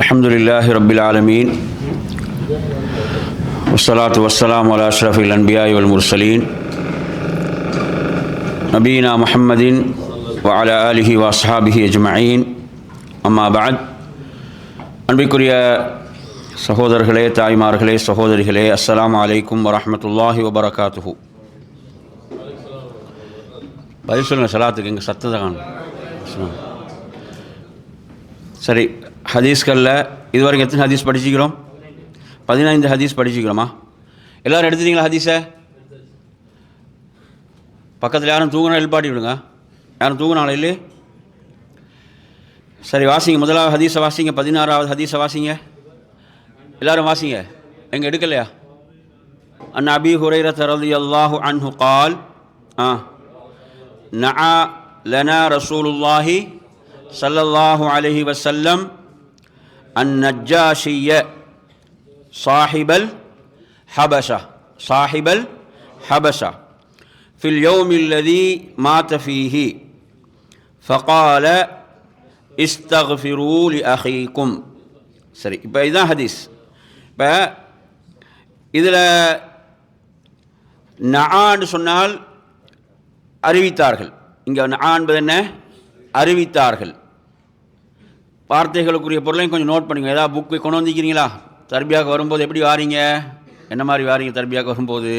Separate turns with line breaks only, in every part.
الحمد لله رب العالمين والصلاة والسلام على أشرف الأنبياء والمرسلين نبينا محمد وعلى آله وأصحابه أجمعين أما بعد அன்பிற்குரிய சகோதரர்களே தாய்மார்களே சகோதரிகளே அஸ்ஸலாமு அலைக்கும் வரஹ்மத்துல்லாஹி வபரகாத்துஹு பதில் சொல்லுங்கள் சலாத்துக்கு இங்கே சத்தத்தை காணும் சொல்லுங்க. சரி ஹதீஸ்களில் இதுவரைக்கும் எத்தனை ஹதீஸ் படிச்சுக்கிறோம் பதினைந்து ஹதீஸ் படிச்சுக்கிறோமா எல்லோரும் எடுத்துட்டீங்களா ஹதீஸை? பக்கத்தில் யாரும் தூங்கினா எழுப்பாட்டி விடுங்க. யாரும் தூங்கினாலும் இல்லையே சரி வாசிங்க. முதலாவது ஹதீஸை வாசிங்க. பதினாறாவது ஹதீஸை வாசிங்க. எல்லாரும் வாசிங்க. எங்கே எடுக்கலையா? அண்ணா அபி ஹுரைர தரது அல்லாஹு அன்ஹு கால் ஆ. நா லனா ரசூலுல்லாஹி சல்லல்லாஹு அலஹி வசல்லம் النجاشي صاحب الحبشة صاحب الحبشة في اليوم الذي مات فيه فقال استغفروا لأخيكم சரி இப்போ இதுதான் ஹதீஸ் இப்போ இதில் நஆன்னு சொன்னால் அறிவித்தார்கள் இங்கே நஆ என்பது என்ன அறிவித்தார்கள் வார்த்தைகளுக்குரிய பொருளையும் கொஞ்சம் நோட் பண்ணுங்கள் ஏதாவது புக்கு கொண்டு வந்திருக்கிறீங்களா? தர்பியாவுக்கு வரும்போது எப்படி வாரீங்க? என்ன மாதிரி வாரீங்க தர்பியாவுக்கு வரும்போது?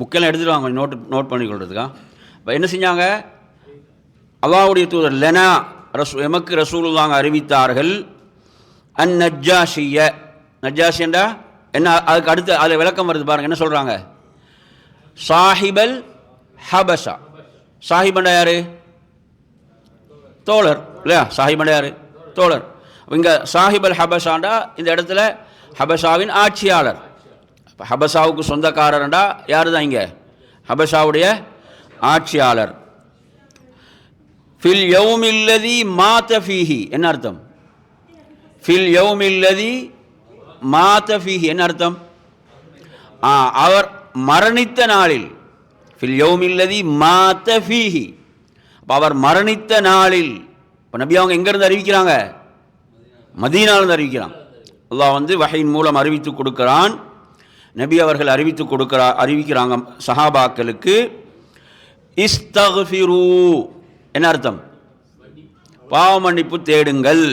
புக்கெல்லாம் எடுத்துகிட்டு வாங்க கொஞ்சம் நோட் நோட் பண்ணிக்கொள்றதுக்கா. இப்போ என்ன செஞ்சாங்க? அவாவுடைய தூதர் லெனா ரசூ எமக்கு ரசூலுல்லாங்க அறிவித்தார்கள். அன் நஜ்ஜாஷிய நஜ்ஜாஷியண்டா என்ன அதுக்கு அடுத்து அதில் விளக்கம் வருது பாருங்கள் என்ன சொல்கிறாங்க சாஹிபல் ஹபஷா. சாஹிபண்டா யார்? தோழர் இல்லையா? சாஹிபண்டா யார்? தோழர். இங்கே சாஹிபல் ஹபஷாண்டா இந்த இடத்துல ஹபஷாவின் ஆட்சியாளர். அப்ப ஹபஷாவுக்கு சொந்தக்காரர்ண்டா யார் தான் இங்கே? ஹபஷாவுடைய ஆட்சியாளர். ஃபில் யௌமில்லதி மாத ஃபீஹி என்ன அர்த்தம்? ஃபில் யௌமில்லதி மாத ஃபீஹி என்ன அர்த்தம்? அவர் மரணித்த நாளில் ஃபில் யௌமில்லதி மாத ஃபீஹி. அவர் மரணித்த நாளில் இப்போ நபி அவங்க எங்கேருந்து அறிவிக்கிறாங்க? மதீனாலிருந்து அறிவிக்கிறான் அல்லாஹ் வந்து வகையின் மூலம் அறிவித்து கொடுக்கிறான். நபி அவர்கள் அறிவித்து கொடுக்குறா அறிவிக்கிறாங்க சஹாபாக்களுக்கு. இஸ்தஃபிரு என்ன அர்த்தம்? பாவ மன்னிப்பு தேடுங்கள்.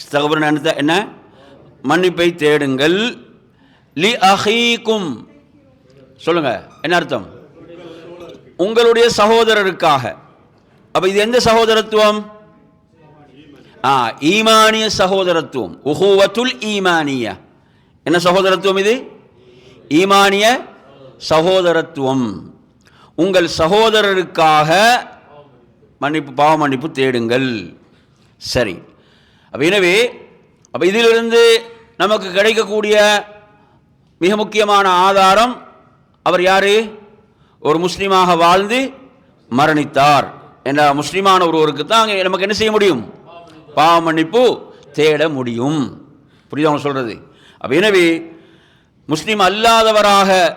இஸ்தஃபிர் என்ன? மன்னிப்பை தேடுங்கள். லி அஹீக்கும் சொல்லுங்க என்ன அர்த்தம்? உங்களுடைய சகோதரருக்காக. அப்போ இது எந்த சகோதரத்துவம்? ஆ ஈமானிய சகோதரத்துவம் உஹூவத்துல் ஈமானிய என்ன சகோதரத்துவம் இது ஈமானிய சகோதரத்துவம் உங்கள் சகோதரருக்காக மன்னிப்பு பாவ மன்னிப்பு தேடுங்கள் சரி அப்போ எனவே அப்போ இதிலிருந்து நமக்கு கிடைக்கக்கூடிய மிக முக்கியமான ஆதாரம் அவர் யார் ஒரு முஸ்லீமாக வாழ்ந்து மரணித்தார் என்ற முஸ்லீமான ஒருவருக்கு தான் நமக்கு என்ன செய்ய முடியும் பாவமன்னிப்பு தேட முடியும். புரியுதா சொல்கிறது சொல்றது? எனவே முஸ்லீம் அல்லாதவராக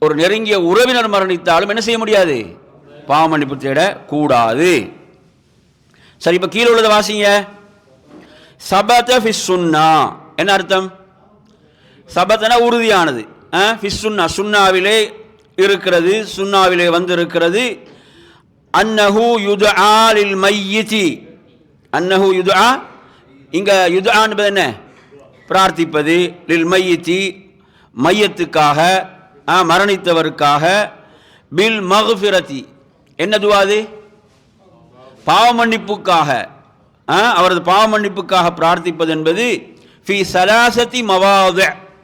ஒரு நெருங்கிய உறவினர் மரணித்தாலும் என்ன செய்ய முடியாது? பாவமன்னிப்பு தேடக்கூடாது சரி இப்போ கீழே உள்ளதை வாசிங்க. சபத ஃபிஸ் சுன்னா. என்ன அர்த்தம்? சபத்தன உறுதியானது. ஆ, ஃபிஸ் சுன்னா. சுன்னாவிலே இருக்கிறது சுன்னாவிலே வந்திருக்கிறது. அன்னஹு யுத ஆலில் மையிதி அன்னஹு யுதுஆ. இங்கே யுதுஆ என்பது என்ன? பிரார்த்திப்பது லில் மையத்தி மையத்துக்காக ஆ, மரணித்தவருக்காக பில் மகுஃபிரதி என்ன துவாது பாவ மன்னிப்புக்காக ஆ, அவரது பாவ மன்னிப்புக்காக பிரார்த்திப்பது என்பது ஃபி சலாசதி மவாத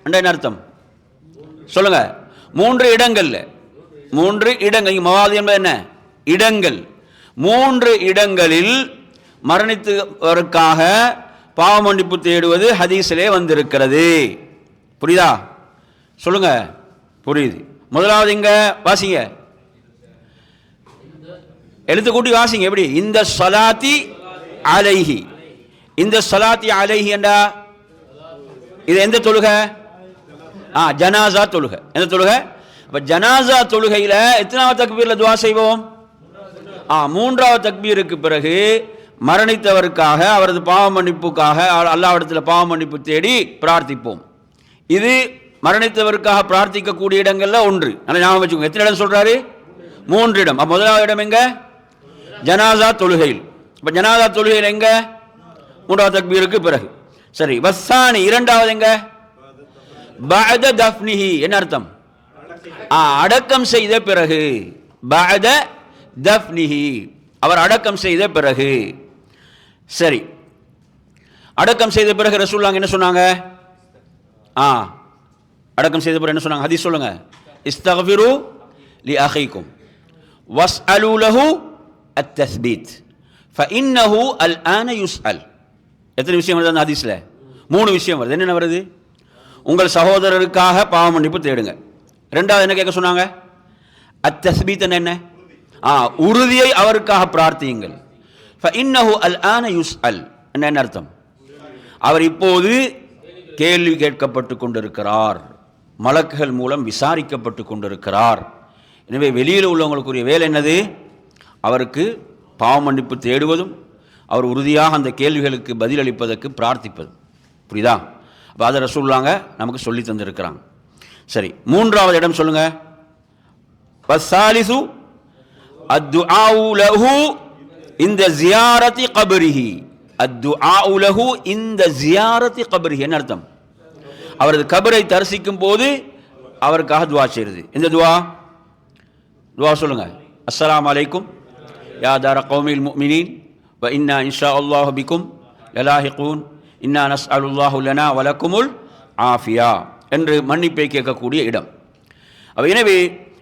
என்ன அர்த்தம்? சொல்லுங்க. மூன்று இடங்கள்ல. மூன்று இடங்கள். மவாது என்பது என்ன? இடங்கள். மூன்று இடங்களில் மரணித்தவருக்காக பாவ மன்னிப்பு தேடுவது ஹதீஸிலே வந்திருக்கிறது. புரியுதா? சொல்லுங்க. புரியுது. முதலாவது இங்க வாசிங்க. எழுத்து கூட்டி வாசிங்க எப்படி? இந்த சலாத்தி அலைஹி. இந்த சலாத்தி அலைஹி என்றா? இது எந்த தொழுகை? ஆ ஜனாசா தொழுகை. எந்த தொழுகை? இப்போ ஜனாசா தொழுகையில் எத்தனாவது தக்பீரில் துவா செய்வோம்? ஆ மூன்றாவது தக்பீருக்கு பிறகு மரணித்தவருக்காக அவரது பாவ மன்னிப்புக்காக அல்லாவிடத்தில் பாவ மன்னிப்பு தேடி பிரார்த்திப்போம். இது மரணித்தவருக்காக பிரார்த்திக்கக்கூடிய இடங்களில் ஒன்று. நல்லா ஞாபகம் வச்சுக்கோங்க. எத்தனை இடம் சொல்கிறாரு மூன்று இடம் அப்போ முதலாவது இடம் எங்கே? ஜனாதா தொழுகையில். இப்போ ஜனாதா தொழுகையில் எங்கே? மூன்றாவது தக்பீருக்கு பிறகு. சரி வஸ்ஸானி இரண்டாவது எங்கே? பஅத தஃப்னிஹி. என்ன அர்த்தம்? ஆ, அடக்கம் செய்த பிறகு. பஅத தஃப்னிஹி. அவர் அடக்கம் செய்த பிறகு. சரி. அடக்கம் செய்த பிறகு ரசூல்லாங்க என்ன சொன்னாங்க? ஆ. அடக்கம் செய்த பிறகு என்ன சொன்னாங்க? ஹதீஸ் சொல்லுங்க. இஸ்தகபிரு லி அஹீக்கும். வஸ் லஹு அத்-தஸ்பீத். ஃபஇன்னஹு அல்ஆன யுஸ்அல். எத்தனை விஷயம் வருது அந்த ஹதீஸ்ல? மூணு விஷயம் வருது. என்னென்ன வருது? உங்கள் சகோதரருக்காக பாவ மன்னிப்பு தேடுங்க. ரெண்டாவது என்ன கேட்க சொன்னாங்க? அத்தஸ்பீத் என்ன? ஆ உறுதியை அவருக்காக பிரார்த்தியுங்கள். ஃபஇன்னஹு அல்ஆன யுஸ்அல் என்ன என்ன அர்த்தம்? அவர் இப்போது கேள்வி கேட்கப்பட்டு கொண்டிருக்கிறார். மலக்குகள் மூலம் விசாரிக்கப்பட்டு கொண்டிருக்கிறார். எனவே வெளியில் உள்ளவங்களுக்குரிய வேலை என்னது? அவருக்கு பாவ மன்னிப்பு தேடுவதும் அவர் உறுதியாக அந்த கேள்விகளுக்கு பதிலளிப்பதற்கு பிரார்த்திப்பது புரியுதா? அப்போ அதை ரசூல்லாங்க நமக்கு சொல்லி தந்திருக்கிறாங்க. சரி மூன்றாவது இடம் சொல்லுங்கள் இந்த ஜியாரத்தி கபரிஹி அத்துஆஉ லஹு இந்த ஜியாரத்தி கபரிஹி. என்ன அர்த்தம்? அவரது கபரை தரிசிக்கும் போது அவருக்காக துவா செய்யுது இந்த துவா? துவா சொல்லுங்க. அஸ்லாம் அலைக்கும். யா தார கௌமில் முஃமினீன் வ இன்னா இன்ஷா அல்லாஹு பிக்கும் லலாஹிகூன் இன்னா நஸ்அலுல்லாஹு லனா வலக்குமுல் ஆஃபியா என்று மன்னிப்பை கேட்கக்கூடிய இடம். எனவே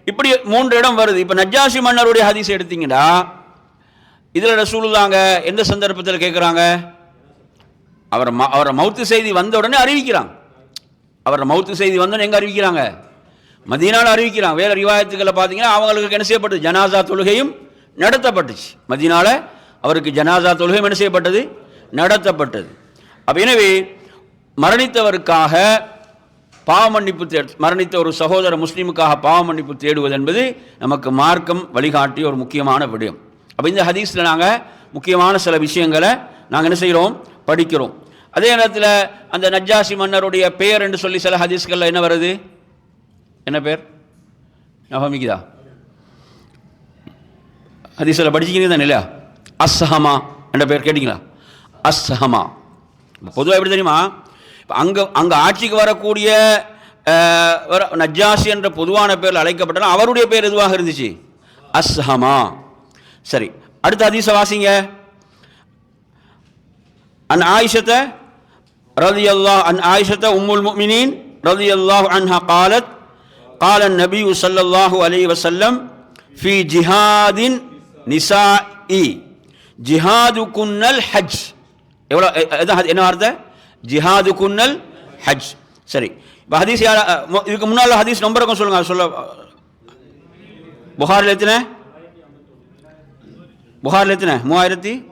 இப்படி மூன்று இடம் வருது. இப்போ நஜ்ஜாசி மன்னருடைய ஹதீஸ் எடுத்தீங்கன்னா இதில் ரசூலுதாங்க எந்த சந்தர்ப்பத்தில் கேட்குறாங்க? அவர் ம அவரை மௌத்து செய்தி வந்த உடனே அறிவிக்கிறாங்க. அவரை மௌத்து செய்தி வந்தோடனே எங்கே அறிவிக்கிறாங்க? மதீனால அறிவிக்கிறாங்க. வேறு ரிவாயத்துக்களை பார்த்தீங்கன்னா அவங்களுக்கு என்ன செய்யப்பட்டது? ஜனாசா தொழுகையும் நடத்தப்பட்டுச்சு. மதீனால அவருக்கு ஜனாசா தொழுகையும் என்ன செய்யப்பட்டது? நடத்தப்பட்டது. அப்போ எனவே மரணித்தவருக்காக பாவ மன்னிப்பு தே மரணித்த ஒரு சகோதர முஸ்லீமுக்காக பாவ மன்னிப்பு தேடுவது என்பது நமக்கு மார்க்கம் வழிகாட்டிய ஒரு முக்கியமான விடயம். அப்போ இந்த ஹதீஸில் நாங்கள் முக்கியமான சில விஷயங்களை நாங்கள் என்ன செய்கிறோம் படிக்கிறோம். அதே நேரத்தில் அந்த நஜ்ஜாசி மன்னருடைய பெயர் என்று சொல்லி சில ஹதீஸ்களில் என்ன வருது? என்ன பேர் நவமிக்குதா ஹதீஸில் படிச்சிக்கிறீங்க தானே இல்லையா? அஸ்ஹமா என்ற பேர் கேட்டிங்களா? அஸ்ஹமா. பொதுவாக எப்படி தெரியுமா? இப்போ அங்கே அங்கே ஆட்சிக்கு வரக்கூடிய நஜ்ஜாசி என்ற பொதுவான பேரில் அழைக்கப்பட்டாலும் அவருடைய பேர் எதுவாக இருந்துச்சு? அஸ்ஹமா. சரி அடுத்த ஹதீஸை வாசிங்க அன் ஆயிஷத்தை رضي الله عن عائشة أم المؤمنين رضي الله عنها قالت قال النبي صلى الله عليه وسلم في جهاد نسائي جهاد كن الحج எவ்வளோ எ- எதான் அது- என்ன வார்த்தை ஜிஹாது குன்னல் ஹஜ் சரி இப்போ ஹதீஸ் யார அ, மு- இதுக்கு முன்னால் ஹதீஸ் நம்பர் இருக்கும் சொல்லுங்க சொல்ல புகாரில் எத்தனை புகாரில் எத்தனை? மூவாயிரத்தி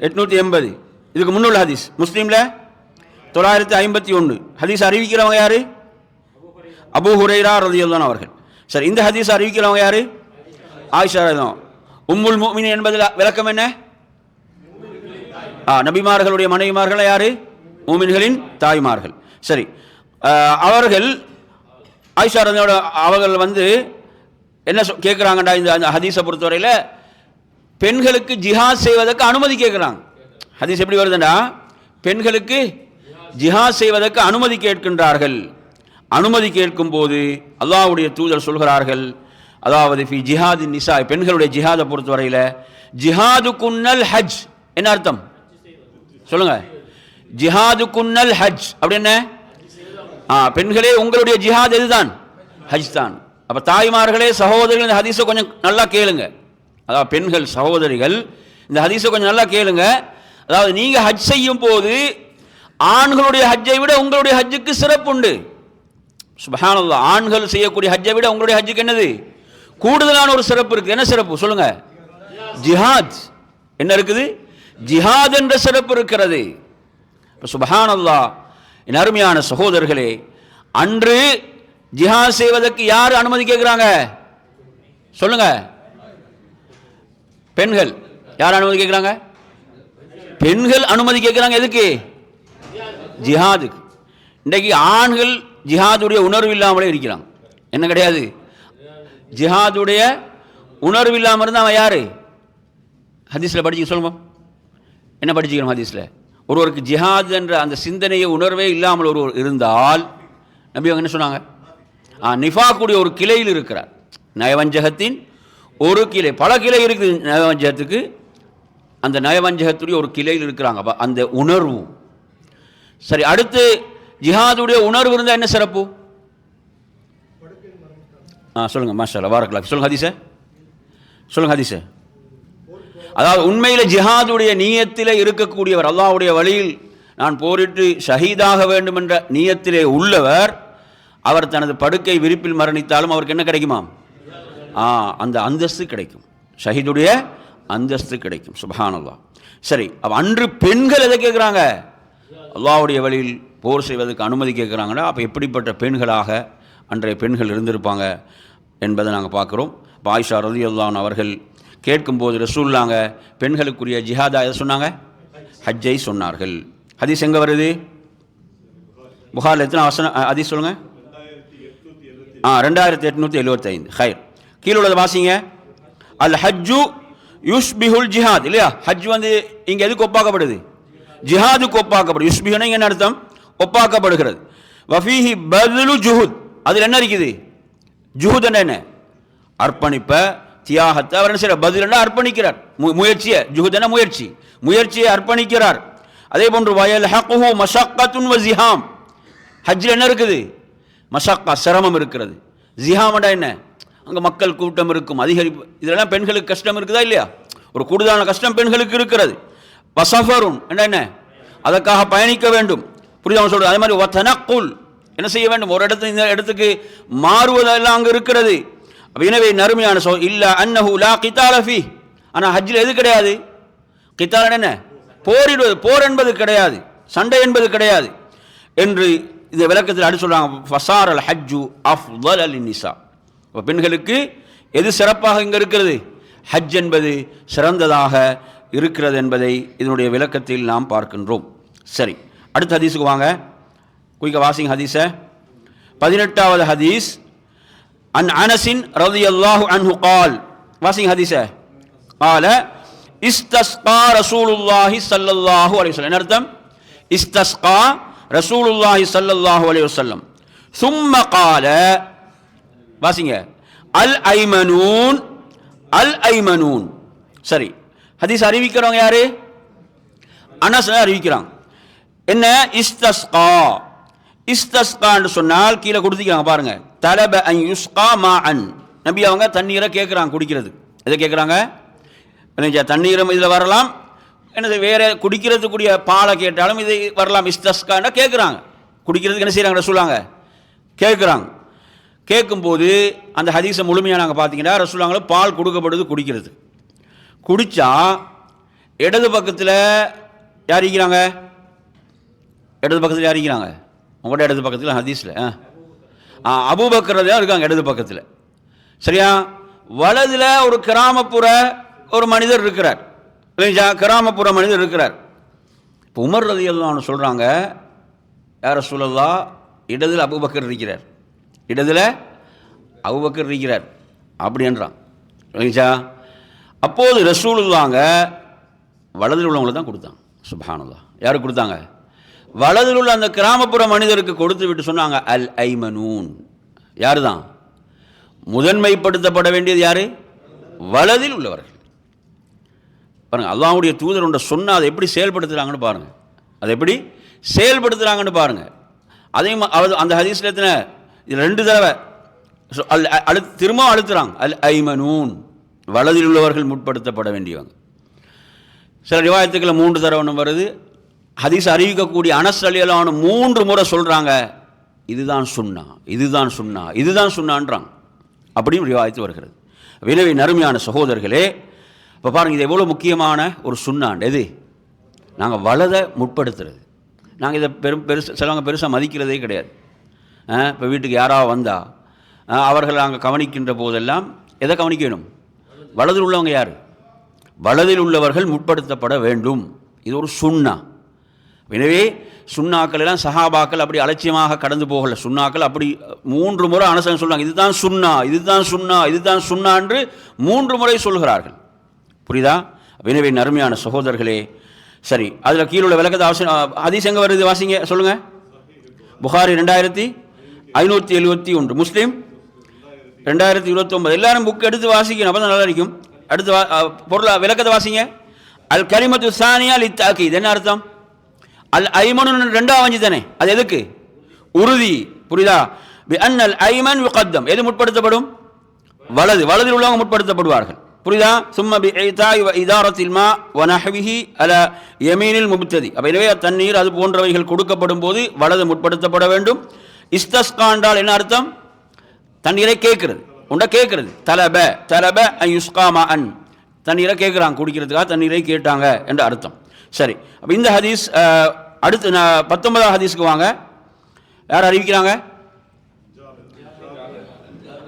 எட்நூற்றி எண்பது. இதுக்கு முன்னுள்ள ஹதீஸ். முஸ்லீமில் தொள்ளாயிரத்தி ஐம்பத்தி ஒன்று. ஹதீஸ் அறிவிக்கிறவங்க யார்? அபூ ஹுரைரா ரதியுல்லான் அவர்கள். சரி இந்த ஹதீஸ் அறிவிக்கிறவங்க யார்? ஆயிஷா ரதம் உம்முல் முஃமினீன் என்பதில் விளக்கம் என்ன? ஆ, நபிமார்களுடைய மனைவிமார்கள் யார்? மூமின்களின் தாய்மார்கள். சரி அவர்கள் ஆயிஷா ரதனோட அவர்கள் வந்து என்ன சொ- கேட்குறாங்கடா இந்த அந்த ஹதீஸை பொறுத்தவரையில் பெண்களுக்கு ஜிஹாத் செய்வதற்கு அனுமதி கேட்குறாங்க. ஹதீஸ் எப்படி வருதுன்னா பெண்களுக்கு ஜிஹாத் செய்வதற்கு அனுமதி கேட்கின்றார்கள். அனுமதி கேட்கும் போது அல்லாவுடைய தூதர் சொல்கிறார்கள் அதாவது ஃபி ஜிஹாதின் நிசா பெண்களுடைய ஜிஹாதை பொறுத்தவரையில் ஜிஹாது குன்னல் ஹஜ் என்ன அர்த்தம்? சொல்லுங்க. ஜிஹாது குன்னல் ஹஜ் அப்படி என்ன? ஆ பெண்களே உங்களுடைய ஜிஹாத் எதுதான்? ஹஜ் தான் அப்போ தாய்மார்களே சகோதரிகள் இந்த ஹதீஸை கொஞ்சம் நல்லா கேளுங்க. அதாவது பெண்கள் சகோதரிகள் இந்த ஹதீஸை கொஞ்சம் நல்லா கேளுங்க. அதாவது நீங்கள் ஹஜ் செய்யும் போது ஆண்களுடைய ஹஜ்ஜை விட உங்களுடைய ஹஜ்ஜுக்கு சிறப்பு உண்டு சுபஹானல்லா ஆண்கள் செய்யக்கூடிய ஹஜ்ஜை விட உங்களுடைய ஹஜ்ஜுக்கு என்னது? கூடுதலான ஒரு சிறப்பு இருக்குது. என்ன சிறப்பு? சொல்லுங்க. ஜிஹாத். என்ன இருக்குது? ஜிஹாத் என்ற சிறப்பு இருக்கிறது. இப்போ சுபஹானல்லா என் அருமையான சகோதரர்களே அன்று ஜிஹாத் செய்வதற்கு யார் அனுமதி கேட்குறாங்க? சொல்லுங்கள் பெண்கள் யார் அனுமதி கேட்குறாங்க? பெண்கள் அனுமதி கேட்குறாங்க எதுக்கு? ஜிஹாதுக்கு. இன்றைக்கு ஆண்கள் ஜிஹாதுடைய உணர்வு இல்லாமலே இருக்கிறாங்க. என்ன கிடையாது? ஜிஹாதுடைய உணர்வு இல்லாமல் இருந்தால் அவன் யார்? ஹதீஸில் படிச்சு சொல்லுங்க. என்ன படிச்சுக்கிறோம் ஹதீஸில்? ஒருவருக்கு ஜிஹாத் என்ற அந்த சிந்தனையை உணர்வே இல்லாமல் ஒருவர் இருந்தால் நம்பி அவங்க என்ன சொன்னாங்க? ஆ நிஃபாக்குடைய ஒரு கிளையில் இருக்கிறார். நயவஞ்சகத்தின் ஒரு கிளை பல கிளை இருக்குது நயவஞ்சகத்துக்கு. அந்த நயவஞ்சகத்துடைய ஒரு கிளையில் இருக்கிறாங்க. அந்த உணர்வு. சரி அடுத்து ஜிஹாதுடைய உணர்வு இருந்தால் என்ன சிறப்பு? ஆ சொல்லுங்கள் மாஷா வாரக்கலாம் சொல்லுங்கள் சார் சொல்லுங்கள் ஹதீஸே. அதாவது உண்மையில் ஜிஹாதுடைய நீயத்தில் இருக்கக்கூடியவர் அல்லாவுடைய வழியில் நான் போரிட்டு ஷஹீதாக வேண்டும் என்ற நீயத்திலே உள்ளவர் அவர் தனது படுக்கை விரிப்பில் மரணித்தாலும் அவருக்கு என்ன கிடைக்குமாம்? அந்த அந்தஸ்து கிடைக்கும். ஷஹீதுடைய அந்தஸ்து கிடைக்கும். சுபஹானல்லாஹ். சரி அப்போ அன்று பெண்கள் எதை கேட்குறாங்க? அல்லாவுடைய வழியில் போர் செய்வதற்கு அனுமதி கேட்குறாங்கன்னா அப்போ எப்படிப்பட்ட பெண்களாக அன்றைய பெண்கள் இருந்திருப்பாங்க என்பதை நாங்கள் பார்க்குறோம். பாய்ஷா ரதி அல்லான் அவர்கள் கேட்கும்போது ரசூல்லாங்க பெண்களுக்குரிய ஜிஹாதா எதை சொன்னாங்க? ஹஜ்ஜை சொன்னார்கள். ஹதீஸ் எங்கே வருது? புகாரில் எத்தனை வசனம் ஹதீஸ் சொல்லுங்கள் ஆ ரெண்டாயிரத்தி எட்நூற்றி எழுபத்தைந்து ஹைர். கீழே உள்ளது வாசிங்க. அல் ஹஜ்ஜு யுஷ்பிஹுல் ஜிஹாத் இல்லையா? ஹஜ் வந்து இங்கே எதுக்கு ஒப்பாக்கப்படுது? ஜிஹாதுக்கு ஒப்பாக்கப்படுது. யுஷ்பிஹுனா என்ன அர்த்தம்? ஒப்பாக்கப்படுகிறது. வஃபீஹி பதுலு ஜுஹுத். அதில் என்ன இருக்குது? ஜுஹுத் என்ன? அர்ப்பணிப்ப தியாகத்தை அவர் என்ன செய்யறார் என்ன அர்ப்பணிக்கிறார். மு- முயற்சியை ஜுஹுதன முயற்சி. முயற்சியை அர்ப்பணிக்கிறார். அதே போன்று வயல் ஹக்குஹு மஷக்கத்துன் வ ஜிஹாம். ஹஜ்ஜில் என்ன இருக்குது? மஷக்கா சிரமம் இருக்கிறது. ஜிஹாமடா என்ன? அங்கே மக்கள் கூட்டம் இருக்கும் அதிகரிப்பு. இதெல்லாம் பெண்களுக்கு கஷ்டம் இருக்குதா இல்லையா? ஒரு கூடுதலான கஷ்டம் பெண்களுக்கு இருக்கிறது. வசஃபரும் என்ன என்ன? அதற்காக பயணிக்க வேண்டும். புரியுதா சொல்றது? அதே மாதிரி வத்தனக்குள் என்ன செய்ய வேண்டும்? ஒரு இடத்து இந்த இடத்துக்கு மாறுவதெல்லாம் அங்கே இருக்கிறது. எனவே நறுமையான சோ இல்லை அன்னஹு லா கித்தாலஃபி ஆனால் ஹஜ்ஜில் எது கிடையாது? கித்தால் என்ன? போரிடுவது. போர் என்பது கிடையாது. சண்டை என்பது கிடையாது. என்று இந்த விளக்கத்தில் அடி சொல்கிறாங்க ஃபசார் அல் ஹஜ்ஜு அஃதல் அல் நிசா. இப்போ பெண்களுக்கு எது சிறப்பாக இங்கே இருக்கிறது? ஹஜ் என்பது சிறந்ததாக இருக்கிறது என்பதை இதனுடைய விளக்கத்தில் நாம் பார்க்கின்றோம். சரி அடுத்த ஹதீஸுக்கு வாங்க. குயிக்க வாசிங் ஹதீஸை. பதினெட்டாவது ஹதீஸ். அன் அனசின் ரதி அல்லாஹு அன்ஹு கால். வாசிங் ஹதீஸ. கால இஸ்தஸ்கா ரசூலுல்லாஹி சல்லல்லாஹு அலி வல்லம் என்ன அர்த்தம்? இஸ்தஸ்கா ரசூலுல்லாஹி சல்லல்லாஹு அலி வல்லம் சும்ம கால வாசிங்க. அல் ஐமனூன் அல் ஐமனூன் சரி. ஹதீஸ் அறிவிக்கிறவங்க யாரு? அனஸ் அறிவிக்கிறாங்க என்ன? இஸ்தஸ்கா. இஸ்தஸ்கான்னு சொன்னால் கீழே கொடுத்துக்கிறாங்க பாருங்க. தலப அன் யுஸ்கா மா அன் நபி அவங்க தண்ணீரை கேட்குறாங்க குடிக்கிறது. எதை கேட்குறாங்க? தண்ணீரம் இதில் வரலாம்? என்னது வேறு குடிக்கிறதுக்குரிய பாலை கேட்டாலும் இது வரலாம். இஸ்தஸ்கான்னா கேட்குறாங்க. குடிக்கிறதுக்கு என்ன செய்கிறாங்க சொல்லுவாங்க? கேட்குறாங்க. கேட்கும்போது அந்த ஹதீஸை முழுமையாக நாங்கள் பார்த்தீங்கன்னா ரசூலாங்களும் பால் கொடுக்கப்படுது குடிக்கிறது. குடித்தா இடது பக்கத்தில் யார் இருக்கிறாங்க? இடது பக்கத்தில் யார் இருக்கிறாங்க? உங்களோட இடது பக்கத்தில் ஹதீஸில் ஆ. அபூபக்கர் தான் இருக்காங்க இடது பக்கத்தில். சரியா? வலதில் ஒரு கிராமப்புற ஒரு மனிதர் இருக்கிறார். இல்லைங்களா கிராமப்புற மனிதர் இருக்கிறார். இப்போ உமர் ரதி எல்லாம் சொல்கிறாங்க யார சொல்லலா இடதில் அபூபக்கர் இருக்கிறார். இடத்துல அபூபக்கர் இருக்கிறார். அப்படின்றான் இல்லைங்களா? அப்போது ரசூலுல்லாங்க வலதில் உள்ளவங்களை தான் கொடுத்தாங்க சுபானுல்லா யாருக்கு கொடுத்தாங்க? வலதில் உள்ள அந்த கிராமப்புற மனிதருக்கு கொடுத்து விட்டு சொன்னாங்க அல் ஐமனூன். யார் தான் முதன்மைப்படுத்தப்பட வேண்டியது யாரு? வலதில் உள்ளவர்கள். பாருங்க அல்லாவுடைய தூதர் ஒன்றை சொன்னால் அதை எப்படி செயல்படுத்துகிறாங்கன்னு பாருங்க. அதை எப்படி செயல்படுத்துகிறாங்கன்னு பாருங்க. அதையும் அந்த ஹதீஸ்ல எத்தனை இது ரெண்டு தடவை. அல் அ- அழு திரும்ப அழுத்துறாங்க. அல் ஐமனூன். வலதில் உள்ளவர்கள் முற்படுத்தப்பட வேண்டியவங்க. சில ரிவாயத்துக்களை மூன்று தடவை வருது. ஹதீஸ் அறிவிக்கக்கூடிய அனஸ் அலியலான மூன்று முறை சொல்கிறாங்க இதுதான் சுண்ணா இதுதான் சுண்ணா இதுதான் சுண்ணான்றாங்க அப்படியும் ரிவாயத்து வருகிறது. வினவி நறுமையான சகோதரர்களே இப்போ பாருங்கள் இது எவ்வளோ முக்கியமான ஒரு சுண்ணாண்டு எது? நாங்கள் வலதை முற்படுத்துறது. நாங்கள் இதை பெரும் பெருசு சிலவங்க பெருசாக மதிக்கிறதே கிடையாது. இப்போ வீட்டுக்கு யாராவது வந்தால் அவர்கள் நாங்கள் கவனிக்கின்ற போதெல்லாம் எதை கவனிக்கணும்? வலதில் உள்ளவங்க யார்? வலதில் உள்ளவர்கள் முற்படுத்தப்பட வேண்டும். இது ஒரு சுண்ணா. எனவே சுண்ணாக்கள் எல்லாம் சஹாபாக்கள் அப்படி அலட்சியமாக கடந்து போகல. சுண்ணாக்கள் அப்படி மூன்று முறை அனசன் சொல்றாங்க. இதுதான் சுண்ணா இதுதான் சுண்ணா இதுதான் சுண்ணா என்று மூன்று முறை சொல்கிறார்கள். புரியுதா? எனவே நறுமையான சகோதரர்களே சரி அதில் கீழே உள்ள விளக்கத்தை அவசியம் அதிசங்க வருது? வாசிங்க சொல்லுங்கள் புகாரி ரெண்டாயிரத்தி ஐநூற்றி எழுபத்தி ஒன்று. முஸ்லீம் ரெண்டாயிரத்தி இருபத்தொம்பது. எல்லாரும் புக் எடுத்து வாசிக்கணும். அப்போ தான் நல்லா இருக்கும். அடுத்து வா பொருளா விளக்கத்தை வாசிங்க. அல் கரிமத்து சானியா லித்தாக்கி இது என்ன அர்த்தம்? அல் ஐமனு ரெண்டாவது அஞ்சு தானே அது எதுக்கு? உறுதி. புரியுதா? அன்னல் ஐமன் விகத்தம் எது முற்படுத்தப்படும்? வலது. வலதில் உள்ளவங்க முற்படுத்தப்படுவார்கள். புரியுதா? சும்ம பி ஐதாய் வ இதாரத்தில் மா வ அல யமீனில் முப்ததி. அப்போ எனவே தண்ணீர் அது போன்றவைகள் கொடுக்கப்படும் போது வலது முற்படுத்தப்பட வேண்டும். இஸ்தஸ்கா என்றால் என்ன அர்த்தம்? தண்ணீரை கேட்குறது. உண்டை கேட்குறது. தலப தலப யுஸ்காமா அன். தண்ணீரை கேட்குறாங்க குடிக்கிறதுக்காக தண்ணீரை கேட்டாங்க என்ற அர்த்தம். சரி அப்போ இந்த ஹதீஸ் அடுத்து நான் பத்தொன்பதாம் ஹதீஸ்க்கு வாங்க. யார் அறிவிக்கிறாங்க?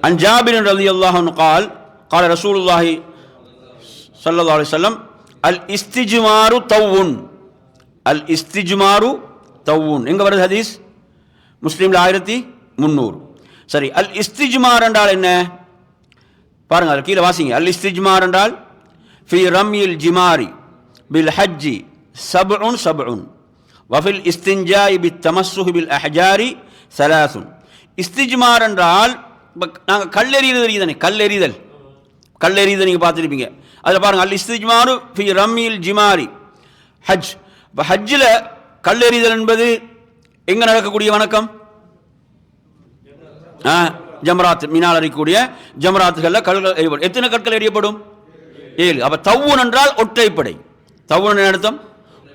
அன் ஜாபிர் ரதி அல்லாஹன் கால் கால ரசூலுல்லாஹி சல்லா அலி சொல்லம் அல் இஸ்திஜுமாரு தவ்வுன். அல் இஸ்திஜுமாரு தவ்வுன். எங்கே வருது ஹதீஸ்? முஸ்லீமில் ஆயிரத்தி முந்நூறு சரி அல் இஸ்திஜ்மார் என்றால் என்ன? பாருங்க அது கீழே வாசிங்க. அல் இஸ்திஜ்மார் என்றால் ஃபி ரம்யில் ஜிமாரி பில் ஹஜ்ஜி சப்உன் சப்உன் வஃபில் இஸ்தின்ஜாய் பித் தமஸ்ஸு பில் அஹ்ஜாரி சலாசுன். இஸ்திஜ்மார் என்றால் இப்போ நாங்கள் கல்லெறிதல் தானே கல்லெறிதல். கல்லெறிதல் நீங்கள் பார்த்துருப்பீங்க. அதில் பாருங்கள் அல் இஸ்திஜ்மாரு ஃபி ரம்யில் ஜிமாரி ஹஜ். இப்போ ஹஜ்ஜில் கல்லெறிதல் என்பது எங்கே நடக்கக்கூடிய வணக்கம்? ஆ, மினால் மீனால் அறியக்கூடிய கல்கள் எத்தனை கற்கள் எறியப்படும்? ஏழு. அப்ப தவுன் என்றால் ஒற்றைப்படை. தவுன் என்ன அர்த்தம்?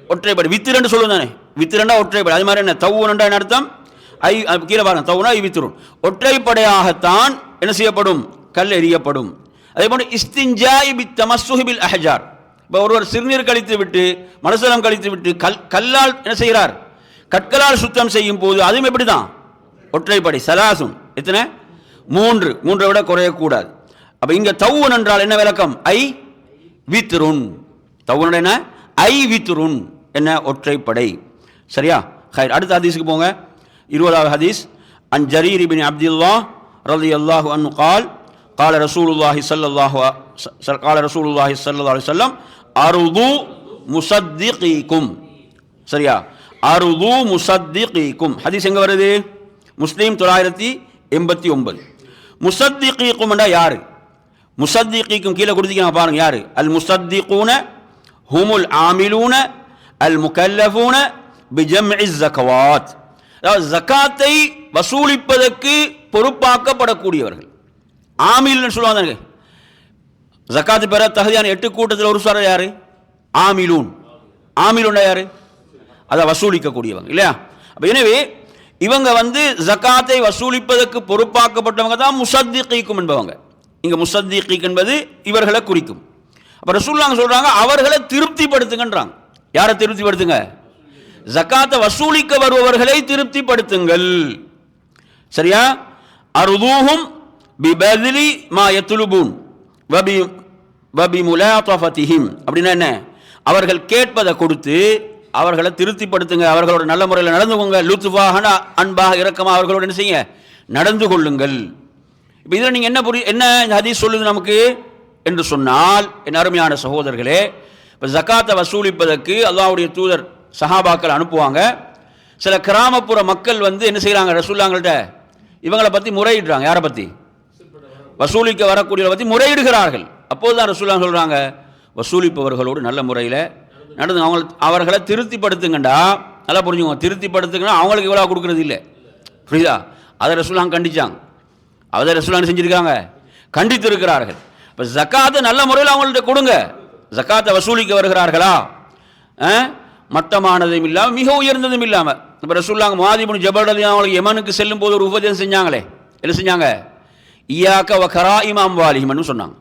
ஒற்றைப்படை. வித்திரண்டு சொல்லுவோம் தானே. வித்திரண்டா ஒற்றைப்படை. அது மாதிரி என்ன? தவுன் என்றா என்ன அர்த்தம்? ஐ கீழே பாருங்க. தவுனா ஐ வித்திரும் ஒற்றைப்படையாகத்தான் என்ன செய்யப்படும்? கல் எறியப்படும். அதே போன்று இஸ்திஞ்சாய் பி தமஸ்ஸுஹி அஹஜார். இப்போ ஒருவர் சிறுநீர் கழித்து விட்டு மனசலம் கழித்து விட்டு கல் கல்லால் என்ன செய்கிறார்? கற்களால் சுத்தம் செய்யும் போது அதுவும் எப்படி தான் ஒற்றைப்படை சலாசும் எத்தனை? மூன்று. மூன்றை விட குறையக்கூடாது. அப்போ இங்கே தவுன் என்றால் என்ன விளக்கம்? ஐ வித்ருன் தவுனோட என்ன? ஐ வித்ருன் என்ன? ஒற்றைப்படை. சரியா? ஹைர். அடுத்த ஹதீஸுக்கு போங்க. இருபதாவது ஹதீஸ். அன் ஜரீர் பின் அப்துல்லா ரதி அல்லாஹு அன் கால் கால ரசூலுல்லாஹி சல்லாஹு கால ரசூலுல்லாஹி சல்லா அலி சொல்லம் அருது முசத்திகீக்கும் சரியா? அருது முசத்திகிக்கும் ஹதீஸ் எங்க வருது? முஸ்லீம் தொள்ளாயிரத்தி எண்பத்தி ஒன்பது. முசத்திகிக்கும்டா யாரு? முசத்திகிக்கும் கீழே கொடுத்தீங்க பாருங்க யாரு? அல் முசத்திகூன ஹுமுல் ஆமிலூன அல் முகல்லஃபூன பிஜம்இ ஜக்கவாத் அதாவது ஜக்காத்தை வசூலிப்பதற்கு பொறுப்பாக்கப்படக்கூடியவர்கள். ஆமில்னு சொல்லுவாங்க ஜக்காத்து பெற தகுதியான எட்டு கூட்டத்தில் ஒரு சார் யாரு? ஆமிலூன். ஆமிலூன்டா யாரு? அதை வசூலிக்கக்கூடியவங்க இல்லையா? அப்போ எனவே இவங்க வந்து ஜக்காத்தை வசூலிப்பதற்கு பொறுப்பாக்கப்பட்டவங்க தான் முசத்திகீக்கும் என்பவங்க. இங்க முசத்திகீக் என்பது இவர்களை குறிக்கும். அப்போ ரசூல்லாங்க சொல்கிறாங்க அவர்களை திருப்திப்படுத்துங்கன்றாங்க. யாரை திருப்திப்படுத்துங்க? ஜக்காத்தை வசூலிக்க வருபவர்களை திருப்திப்படுத்துங்கள். சரியா? அருதூஹும் பிபதிலி மா எத்துலுபூன் வபி வபி முலாத்தஃபத்திஹிம் அப்படின்னா என்ன? அவர்கள் கேட்பதை கொடுத்து அவர்களை திருப்திப்படுத்துங்க அவர்களோட நல்ல முறையில் நடந்து கொங்க லுத்துஃபாக அன்பாக இறக்கமாக அவர்களோட என்ன செய்யுங்க? நடந்து கொள்ளுங்கள். இப்போ இதில் நீங்கள் என்ன புரிய என்ன இந்த ஹதீஸ் சொல்லுது நமக்கு? என்று சொன்னால் என் அருமையான சகோதரர்களே இப்போ ஜக்காத்தை வசூலிப்பதற்கு அல்லாவுடைய தூதர் சஹாபாக்கள் அனுப்புவாங்க. சில கிராமப்புற மக்கள் வந்து என்ன செய்கிறாங்க ரசூல்லாங்கள்ட்ட இவங்களை பற்றி முறையிடுறாங்க. யாரை பற்றி வசூலிக்க வரக்கூடியவரை பற்றி முறையிடுகிறார்கள். அப்போது தான் ரசூல்லா சொல்கிறாங்க வசூலிப்பவர்களோடு நல்ல முறையில் நடந்து அவங்கள அவர்களை திருப்திப்படுத்துங்கண்டா நல்லா புரிஞ்சுக்கோங்க. திருப்திப்படுத்துங்கன்னா அவங்களுக்கு இவ்வளோ கொடுக்குறது இல்லை. புரியுதா? அதை ரசூலாங்க கண்டித்தாங்க அதை ரசூலாங்க செஞ்சுருக்காங்க. கண்டித்து இருக்கிறார்கள் இப்போ ஜக்காத்தை நல்ல முறையில் அவங்கள்ட்ட கொடுங்க. ஜக்காத்தை வசூலிக்க வருகிறார்களா? ஆ? மட்டமானதும் இல்லாமல் மிக உயர்ந்ததும் இல்லாமல் இப்போ ரசூல்லாங்க மாதிபுன் ஜபல் அவங்களுக்கு யமனுக்கு செல்லும் போது ஒரு உபதேசம் செஞ்சாங்களே. என்ன செஞ்சாங்க? இயாக்க வ கரா இமாம் வாலிஹிமன்னு சொன்னாங்க.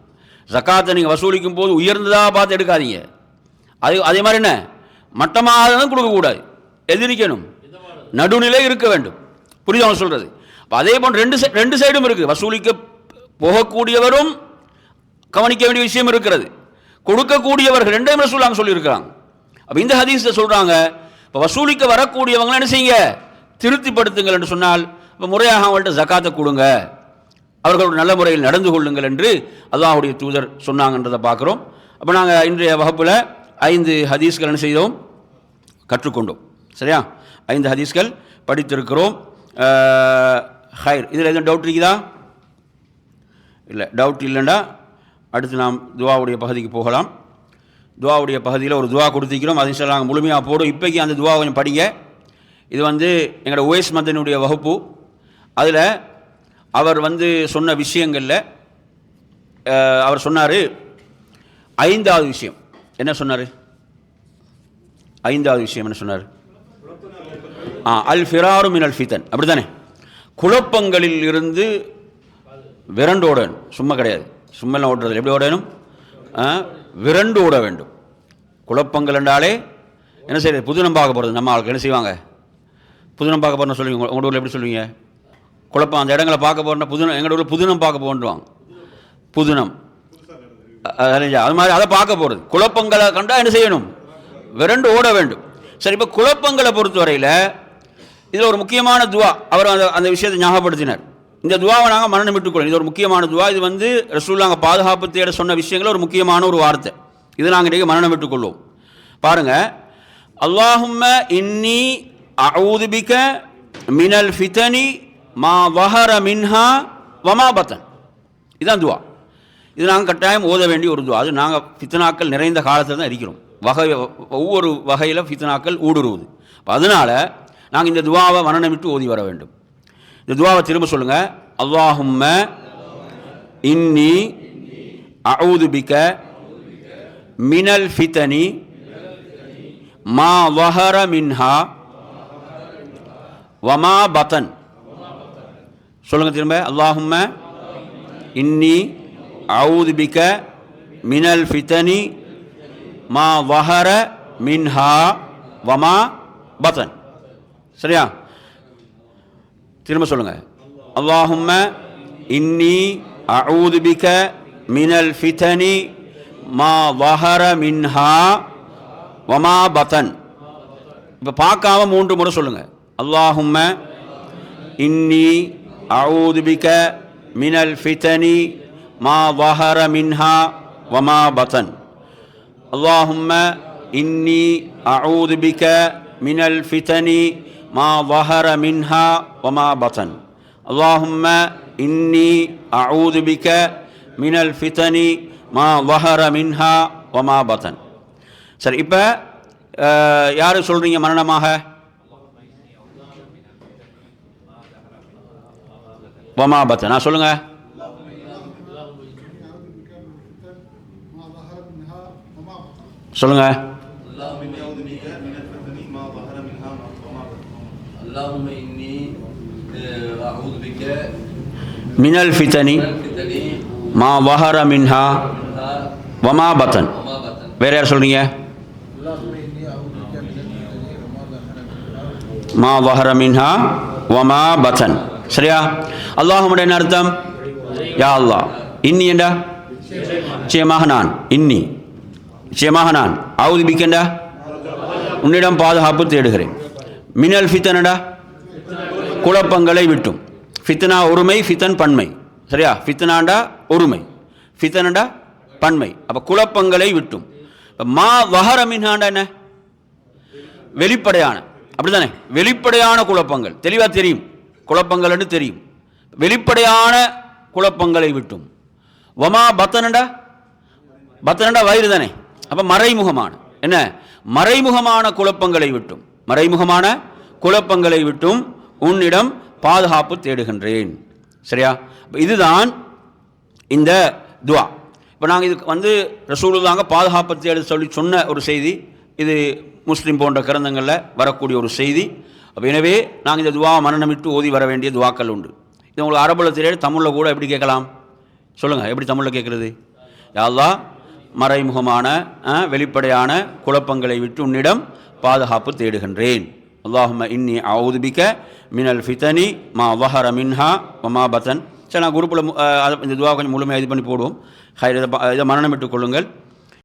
ஜக்காத்தை நீங்கள் வசூலிக்கும் போது உயர்ந்ததாக பார்த்து எடுக்காதீங்க. அது அதே மாதிரி என்ன? மட்டமாக கொடுக்கக்கூடாது. எதிரிக்கணும். நடுநிலை இருக்க வேண்டும். புரியுது அவங்க சொல்கிறது அப்போ அதே போன்று ரெண்டு ரெண்டு சைடும் இருக்குது வசூலிக்க போகக்கூடியவரும் கவனிக்க வேண்டிய விஷயம் இருக்கிறது. கொடுக்கக்கூடியவர்கள் ரெண்டையும் ரசூலாங்க சொல்லியிருக்கிறாங்க. அப்போ இந்த ஹதீஸில் சொல்கிறாங்க இப்போ வசூலிக்க வரக்கூடியவங்களாம் என்ன செய்யுங்க? திருப்திப்படுத்துங்கள் என்று சொன்னால் இப்போ முறையாக அவங்கள்ட்ட ஜக்காத்தை கொடுங்க. அவர்களோட நல்ல முறையில் நடந்து கொள்ளுங்கள் என்று அல்லாஹுடைய தூதர் சொன்னாங்கன்றதை பார்க்குறோம். அப்போ நாங்கள் இன்றைய வகுப்பில் ஐந்து ஹதீஸ்கள் என்ன செய்தோம்? கற்றுக்கொண்டோம். சரியா? ஐந்து ஹதீஸ்கள் படித்திருக்கிறோம். ஹைர். இதில் எதுவும் டவுட் இருக்குதா? இல்லை. டவுட் இல்லைண்டா அடுத்து நாம் துவாவுடைய பகுதிக்கு போகலாம். துவாவுடைய பகுதியில் ஒரு துவா கொடுத்துக்கிறோம் அதை சில நாங்கள் முழுமையாக போடும் இப்போக்கி அந்த துவா கொஞ்சம் படிங்க. இது வந்து எங்களோட ஓஎஸ் மந்தனுடைய வகுப்பு. அதில் அவர் வந்து சொன்ன விஷயங்களில் அவர் சொன்னார் ஐந்தாவது விஷயம். என்ன சொன்னார்? ஐந்தாவது விஷயம் என்ன சொன்னார்? ஆ அல் ஃபிராரு மின் அல் ஃபிதன். அப்படி தானே குழப்பங்களில் இருந்து விரண்டு ஓட சும்மா கிடையாது. சும்மெல்லாம் ஓடுறது எப்படி ஓடணும்? ஆ, விரண்டு ஓட வேண்டும். குழப்பங்கள் என்றாலே என்ன செய்யறது? புதுனம் பார்க்க போகிறது நம்ம ஆளுக்கு என்ன செய்வாங்க? புதுனம் பார்க்க போகிறோம் சொல்லுவீங்க. உங்கள் ஊரில் எப்படி சொல்லுவீங்க? குழப்பம் அந்த இடங்களை பார்க்க போகிறோம்னா புதுனம் எங்கள் ஊரில் புதுனம் பார்க்க போகணுவாங்க புதுனம் அது மாதிரி அதை பார்க்க போகிறது குழப்பங்களை கண்டால் என்ன செய்யணும்? விரண்டு ஓட வேண்டும். சரி இப்போ குழப்பங்களை பொறுத்தவரையில் இதில் ஒரு முக்கியமான துவா அவர் அந்த அந்த விஷயத்தை ஞாபகப்படுத்தினார். இந்த துவாவை நாங்கள் மரணம் விட்டுக்கொள்ளும் இது ஒரு முக்கியமான துவா. இது வந்து ரசூல்லாங்க பாதுகாப்பு தேட சொன்ன விஷயங்கள் ஒரு முக்கியமான ஒரு வார்த்தை. இது நாங்கள் இன்றைக்கு மரணம் விட்டுக்கொள்வோம். பாருங்க அல்லாஹும்ம இன்னி அவுதுபிக்க மினல் ஃபிதனி மா வஹர மின்ஹா வமாபத்தன் இதுதான் துவா. இது நாங்கள் கட்டாயம் ஓத வேண்டிய ஒரு துவா அது நாங்கள் ஃபித்னாக்கள் நிறைந்த காலத்தில் தான் இருக்கிறோம் வகை ஒவ்வொரு வகையில் ஃபித்னாக்கள் ஊடுருவுது. அதனால் நாங்கள் இந்த துவாவை வர்ணமிட்டு ஓதி வர வேண்டும். இந்த துவாவை திரும்ப சொல்லுங்கள் அல்லாஹும்ம இன்னி அவுதுபிக்க மினல் ஃபித்தனி மா வஹர மின்ஹா வமா பத்தன். சொல்லுங்கள் திரும்ப. அல்லாஹும்ம இன்னி அவுது பிக்க மினல் ஃபித்தனி மா வஹர மின்ஹா வமா பத்தன் சரியா? திரும்ப சொல்லுங்க. அல்லாஹும்ம இன்னி அவுது பிக்க மினல் ஃபித்தனி மா வஹர மின்ஹா வமா பத்தன் இப்போ பார்க்காம மூன்று முறை சொல்லுங்க. அல்லாஹும்ம இன்னி அவுதுபிக்க மினல் ஃபித்தனி மா வஹர மின்ஹா வமா பசன் அல்லாஹும்ம இன்னி அவுது பிக மினல் ஃபிதனி மா வஹர மின்ஹா வமா பசன் அல்லாஹும்ம இன்னி அவுது பிக மினல் ஃபிதனி மா வஹர மின்ஹா வமா பதன் சரி இப்போ யார் சொல்கிறீங்க மரணமாக? வமா பதன் நான் சொல்லுங்கள்
சொல்லுங்க.
மினல் ஃபித்தனி மா வஹர மின்ஹா வமா பத்தன். வேற யார் சொல்றீங்க? மா வஹர மின்ஹா வமா பத்தன். சரியா? அல்லாஹுடைய அர்த்தம்? யா அல்லா இன்னி என்றா நிச்சயமாக நான். இன்னி. நிச்சயமாக நான் ஆவுது பிக்கண்டா உன்னிடம் பாதுகாப்பு தேடுகிறேன். மினல் ஃபித்தனடா? குழப்பங்களை விட்டும். ஃபித்தனா ஒருமை ஃபித்தன் பன்மை. சரியா? ஃபித்தனாண்டா ஒருமை. ஃபித்தனடா பன்மை. அப்போ குழப்பங்களை விட்டும். இப்போ மா வஹர மின்ஹாண்டா என்ன? வெளிப்படையான. அப்படிதானே வெளிப்படையான குழப்பங்கள். தெளிவாக தெரியும். குழப்பங்கள்னு தெரியும். வெளிப்படையான குழப்பங்களை விட்டும். வமா பத்தனண்டா? பத்தனண்டா வயிறு தானே? அப்போ மறைமுகமான என்ன? மறைமுகமான குழப்பங்களை விட்டும். மறைமுகமான குழப்பங்களை விட்டும் உன்னிடம் பாதுகாப்பு தேடுகின்றேன். சரியா? இதுதான் இந்த துவா. இப்போ நாங்கள் இதுக்கு வந்து ரசூலுதாங்க பாதுகாப்பு தேடு சொல்லி சொன்ன ஒரு செய்தி இது முஸ்லீம் போன்ற கிரந்தங்களில் வரக்கூடிய ஒரு செய்தி. அப்போ எனவே நாங்கள் இந்த துவா மரணமிட்டு ஓதி வர வேண்டிய துவாக்கள் உண்டு. இது உங்களுக்கு அரபுல தெரியாது தமிழில் கூட எப்படி கேட்கலாம்? சொல்லுங்கள் எப்படி தமிழில் கேட்குறது? யாழ்லா மறைமுகமான வெளிப்படையான குழப்பங்களை விட்டு உன்னிடம் பாதுகாப்பு தேடுகின்றேன். அல்லாஹும இன்னி அவுதுபிக்க மினல் ஃபிதனி மா வஹர மின்ஹா மமா பத்தன். சரி நான் குரூப்பில் இந்த துவா கொஞ்சம் முழுமையாக இது பண்ணி போடுவோம். இதை ப- இதை மரணமிட்டுக் கொள்ளுங்கள்.